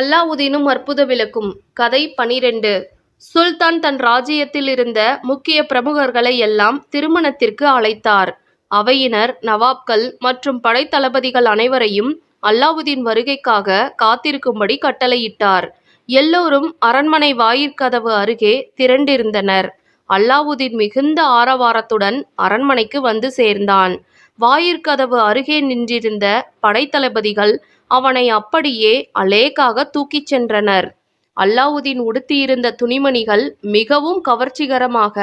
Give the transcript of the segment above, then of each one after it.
அல்லாவுதீனும் அற்புத விளக்கும். கதை பனிரெண்டு. சுல்தான் தன் ராஜ்ஜியத்தில் இருந்த முக்கிய பிரமுகர்களை எல்லாம் திருமணத்திற்கு அழைத்தார். அவையினர் நவாப்கள் மற்றும் படைத்தளபதிகள் அனைவரையும் அல்லாவுதீன் வருகைக்காக காத்திருக்கும்படி கட்டளையிட்டார். எல்லோரும் அரண்மனை வாயிற்கதவு அருகே திரண்டிருந்தனர். அல்லாவுதீன் மிகுந்த ஆரவாரத்துடன் அரண்மனைக்கு வந்து சேர்ந்தான். வாயிற்கதவு அருகே நின்றிருந்த படைத்தளபதிகள் அவனை அப்படியே அலேக்காக தூக்கிச் சென்றனர். அல்லாவுதீன் உடுத்தியிருந்த துணிமணிகள் மிகவும் கவர்ச்சிகரமாக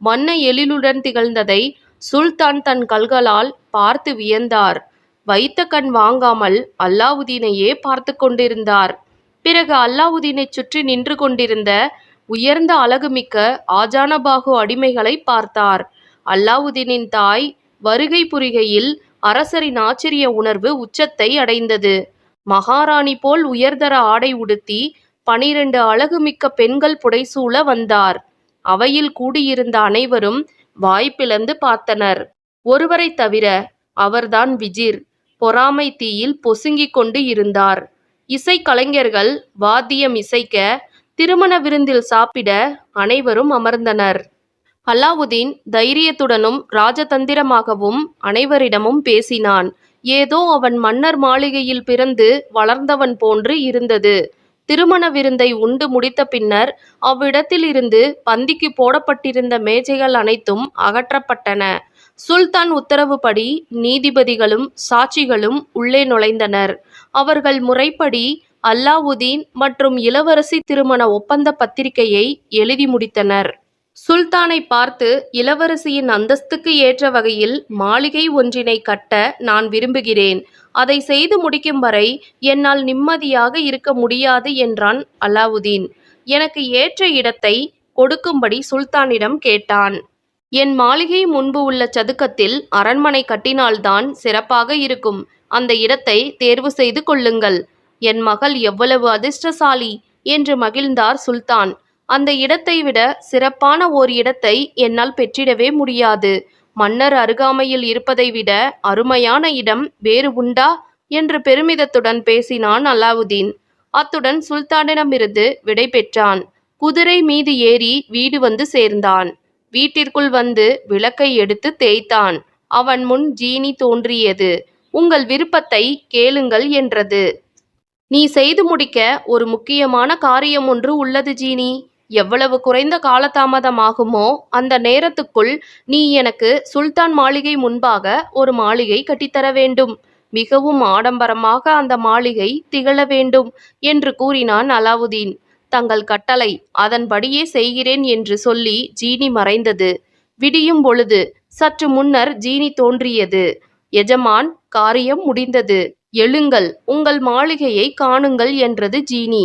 வண்ண எழிலுடன் திகழ்ந்ததை சுல்தான் தன் கல்களால் பார்த்து வியந்தார். வைத்த கண் வாங்காமல் அல்லாவுதீனையே பார்த்து கொண்டிருந்தார். பிறகு அல்லாவுதீனைச் சுற்றி நின்று கொண்டிருந்த உயர்ந்த அழகுமிக்க ஆஜானபாகு அடிமைகளை பார்த்தார். அல்லாவுதீனின் தாய் வருகை புரிகையில் அரசரின் ஆச்சரிய உணர்வு உச்சத்தை அடைந்தது. மகாராணி போல் உயர்தர ஆடை உடுத்தி பனிரெண்டு அழகுமிக்க பெண்கள் புடைசூழ வந்தார். அவையில் கூடியிருந்த அனைவரும் வாய்ப்பிழந்து பார்த்தனர். ஒருவரைத் தவிர அவர்தான் விஜிர். பொறாமை தீயில் பொசுங்கிக் கொண்டு இருந்தார். இசைக்கலைஞர்கள் வாத்தியம் இசைக்க திருமண விருந்தில் சாப்பிட அனைவரும் அமர்ந்தனர். அலாவுதீன் தைரியத்துடனும் ராஜதந்திரமாகவும் அனைவரிடமும் பேசினான். ஏதோ அவன் மன்னர் மாளிகையில் பிறந்து வளர்ந்தவன் போன்று இருந்தது. திருமண விருந்தை உண்டு முடித்த பின்னர் அவ்விடத்தில் இருந்து பந்திக்கு போடப்பட்டிருந்த மேஜைகள் அனைத்தும் அகற்றப்பட்டன. சுல்தான் உத்தரவுப்படி நீதிபதிகளும் சாட்சிகளும் உள்ளே நுழைந்தனர். அவர்கள் முறைப்படி அல்லாவுதீன் மற்றும் இளவரசி திருமண ஒப்பந்த பத்திரிகையை எழுதி முடித்தனர். சுல்தானை பார்த்து இளவரசியின் அந்தஸ்துக்கு ஏற்ற வகையில் மாளிகை ஒன்றினை கட்ட நான் விரும்புகிறேன். அதை செய்து முடிக்கும் வரை என்னால் நிம்மதியாக இருக்க முடியாது என்றான் அலாவுதீன். எனக்கு ஏற்ற இடத்தை கொடுக்கும்படி சுல்தானிடம் கேட்டான். என் மாளிகை முன்பு உள்ள சதுக்கத்தில் அரண்மனை கட்டினால்தான் சிறப்பாக இருக்கும். அந்த இடத்தை தேர்வு செய்து கொள்ளுங்கள். என் மகள் எவ்வளவு அதிர்ஷ்டசாலி! என்று மகிழ்ந்தார் சுல்தான். அந்த இடத்தை விட சிறப்பான ஓர் இடத்தை என்னால் பெற்றிடவே முடியாது. மன்னர் அருகாமையில் இருப்பதை விட அருமையான இடம் வேறு உண்டா? என்று பெருமிதத்துடன் பேசினான் அலாவுதீன் அத்துடன் சுல்தானிடமிருந்து விடை பெற்றான். குதிரை மீது ஏறி வீடு வந்து சேர்ந்தான். வீட்டிற்குள் வந்து விளக்கை எடுத்து தேய்த்தான். அவன் முன் ஜீனி தோன்றியது. உங்கள் விருப்பத்தை கேளுங்கள் என்றது. நீ செய்து முடிக்க ஒரு முக்கியமான காரியம் ஒன்று உள்ளது ஜீனி. எவ்வளவு குறைந்த காலதாமதமாகுமோ அந்த நேரத்துக்குள் நீ எனக்கு சுல்தான் மாளிகை முன்பாக ஒரு மாளிகை கட்டித்தர வேண்டும். மிகவும் ஆடம்பரமாக அந்த மாளிகை திகழ வேண்டும் என்று கூறினான் அலாவுதீன். தங்கள் கட்டளை அதன்படியே செய்கிறேன் என்று சொல்லி ஜீனி மறைந்தது. விடியும் பொழுது சற்று முன்னர் ஜீனி தோன்றியது. எஜமான் காரியம் முடிந்தது. எழுங்கள். உங்கள் மாளிகையை காணுங்கள் என்றது ஜீனி.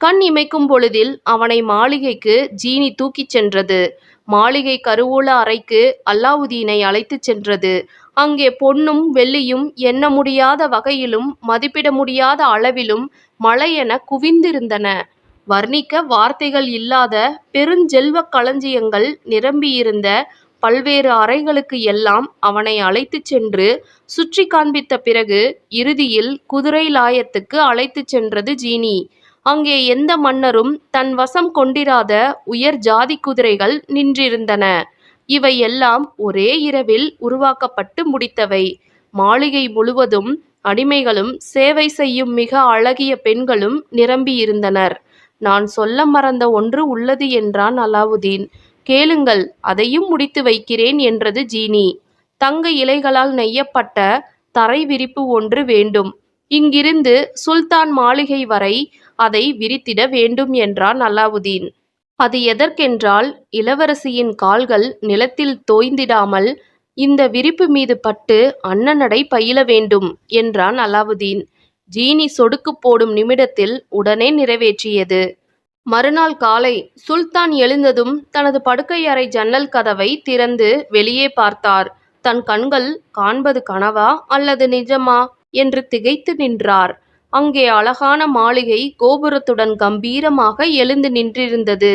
கண் இமைக்கும் பொழுதில் அவனை மாளிகைக்கு ஜீனி தூக்கிச் சென்றது. மாளிகை கருவூல அறைக்கு அல்லாவுதீனை அழைத்துச் சென்றது. அங்கே பொன்னும் வெள்ளியும் எண்ண முடியாத வகையிலும் மதிப்பிட முடியாத அளவிலும் மழையென குவிந்திருந்தன. வர்ணிக்க வார்த்தைகள் இல்லாத பெருஞ்செல்வக் களஞ்சியங்கள் நிரம்பியிருந்த பல்வேறு அறைகளுக்கு எல்லாம் அவனை அழைத்துச் சென்று சுற்றி காண்பித்த பிறகு இறுதியில் குதிரை லாயத்துக்கு அழைத்துச் சென்றது ஜீனி. அங்கே எந்த மன்னரும் தன் வசம் கொண்டிராத உயர் ஜாதி குதிரைகள் நின்றிருந்தன. இவை எல்லாம் ஒரே இரவில் உருவாக்கப்பட்டு முடித்தவை. மாளிகை முழுவதும் அடிமைகளும் சேவை செய்யும் மிக அழகிய பெண்களும் நிரம்பியிருந்தனர். நான் சொல்ல மறந்த ஒன்று உள்ளது என்றான் அலாவுதீன். கேளுங்கள் அதையும் முடித்து வைக்கிறேன் என்றது ஜீனி. தங்க இலைகளால் நெய்யப்பட்ட தரை விரிப்பு ஒன்று வேண்டும். இங்கிருந்து சுல்தான் மாளிகை வரை அதை விரித்திட வேண்டும் என்றான் அலாவுதீன் அது எதற்கென்றால் இளவரசியின் கால்கள் நிலத்தில் தோய்ந்திடாமல் இந்த விரிப்பு மீது பட்டு அன்னநடை பயில வேண்டும் என்றான் அலாவுதீன் ஜீனி சொடுக்கு போடும் நிமிடத்தில் உடனே நிறைவேற்றியது. மறுநாள் காலை சுல்தான் எழுந்ததும் தனது படுக்கை அறை ஜன்னல் கதவை திறந்து வெளியே பார்த்தார். தன் கண்கள் காண்பது கனவா அல்லது நிஜமா? என்று திகைத்து நின்றார். அங்கே அழகான மாளிகை கோபுரத்துடன் கம்பீரமாக எழுந்து நின்றிருந்தது.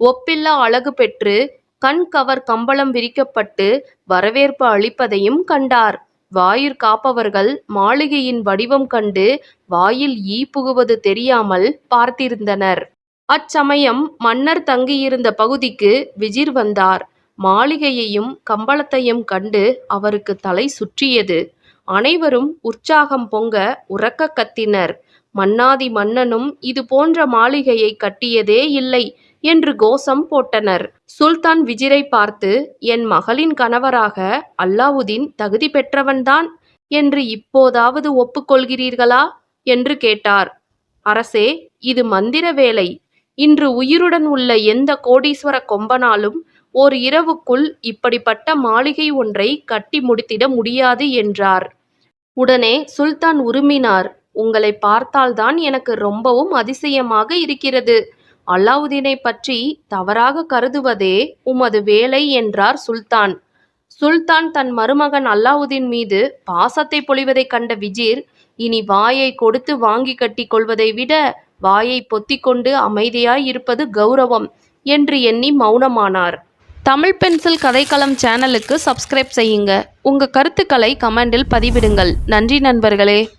ஒப்பில்லா அழகு பெற்று கண் கவர் கம்பளம் விரிக்கப்பட்டு வரவேற்பு அளிப்பதையும் கண்டார். வாயிற் காப்பவர்கள் மாளிகையின் வடிவம் கண்டு வாயில் ஈ புகுவது தெரியாமல் பார்த்திருந்தனர். அச்சமயம் மன்னர் தங்கியிருந்த பகுதிக்கு விஜிர் வந்தார். மாளிகையையும் கம்பளத்தையும் கண்டு அவருக்கு தலை சுற்றியது. அனைவரும் உற்சாகம் பொங்க உறக்க கத்தினர். மன்னாதி மன்னனும் இது போன்ற மாளிகையை கட்டியதே இல்லை என்று கோஷம் போட்டனர். சுல்தான் விஜிரை பார்த்து என் மகளின் கணவராக அல்லாவுதீன் தகுதி பெற்றவன்தான் என்று இப்போதாவது ஒப்புக்கொள்கிறீர்களா? என்று கேட்டார். அரசே இது மந்திர வேலை. இன்று உயிருடன் உள்ள எந்த கோடீஸ்வர கொம்பனாலும் ஓர் இரவுக்குள் இப்படிப்பட்ட மாளிகை ஒன்றை கட்டி முடித்திட முடியாது என்றார். உடனே சுல்தான் உருமினார் உங்களை பார்த்தால்தான் எனக்கு ரொம்பவும் அதிசயமாக இருக்கிறது. அல்லாவுதீனை பற்றி தவறாக கருதுவதே உமது வேலை என்றார் சுல்தான். சுல்தான் தன் மருமகன் அல்லாவுதீன் மீது பாசத்தை பொழிவதைக் கண்ட விஜீர் இனி வாயை கொடுத்து வாங்கி கட்டி கொள்வதை விட வாயை பொத்திக்கொண்டு அமைதியாய் இருப்பது கௌரவம் என்று எண்ணி மௌனமானார். தமிழ் பென்சில் கதைக்களம் சேனலுக்கு சப்ஸ்கிரைப் செய்யுங்க. உங்கள் கருத்துக்களை கமெண்டில் பதிவிடுங்கள். நன்றி நண்பர்களே.